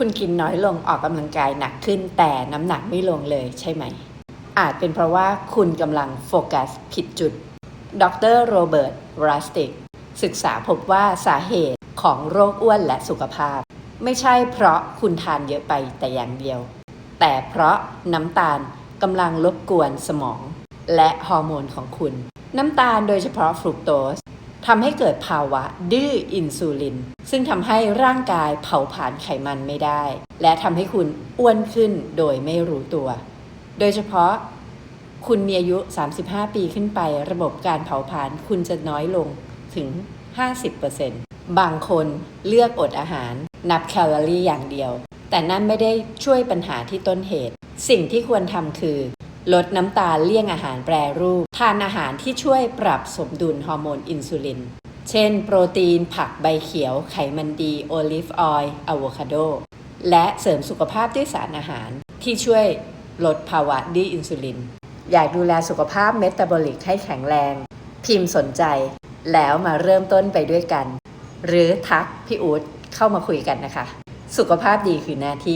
คุณกินน้อยลงออกกำลังกายหนักขึ้น แต่น้ำหนักไม่ลงเลยใช่ไหม อาจเป็นเพราะว่าคุณกำลังโฟกัสผิดจุด ดรโรเบิร์ตรัสติก ศึกษาพบว่าสาเหตุของโรคอ้วนและสุขภาพ ไม่ใช่เพราะคุณทานเยอะไปแต่อย่างเดียว แต่เพราะน้ำตาลกำลังรบกวนสมอง และฮอร์โมนของคุณ น้ำตาลโดยเฉพาะฟรุกโตส ทำให้เกิดภาวะดื้ออินซูลิน ซึ่งทำให้ร่างกายเผาผลาญไขมันไม่ได้ และทำให้คุณอ้วนขึ้นโดยไม่รู้ตัว โดยเฉพาะคุณมีอายุ 35 ปีขึ้นไป ระบบการเผาผลาญคุณจะน้อยลงถึง 50%บางคนเลือกอดอาหาร นับแคลอรี่อย่างเดียว แต่นั่นไม่ได้ช่วยปัญหาที่ต้นเหตุ สิ่งที่ควรทำคือ ลดน้ำตาลเลี่ยงอาหารแปรรูป ทานอาหารที่ช่วยปรับสมดุลฮอร์โมนอินซูลิน เช่น โปรตีน ผักใบเขียว ไขมันดี โอลิฟออยล์อะโวคาโด และเสริมสุขภาพด้วยสารอาหารที่ช่วยลดภาวะดื้ออินซูลิน อยากดูแลสุขภาพเมตาบอลิกให้แข็งแรง พิมพ์สนใจ แล้วมาเริ่มต้นไปด้วยกัน หรือทักพี่อู๊ดเข้ามาคุยกันนะคะ สุขภาพดีคือหน้าที่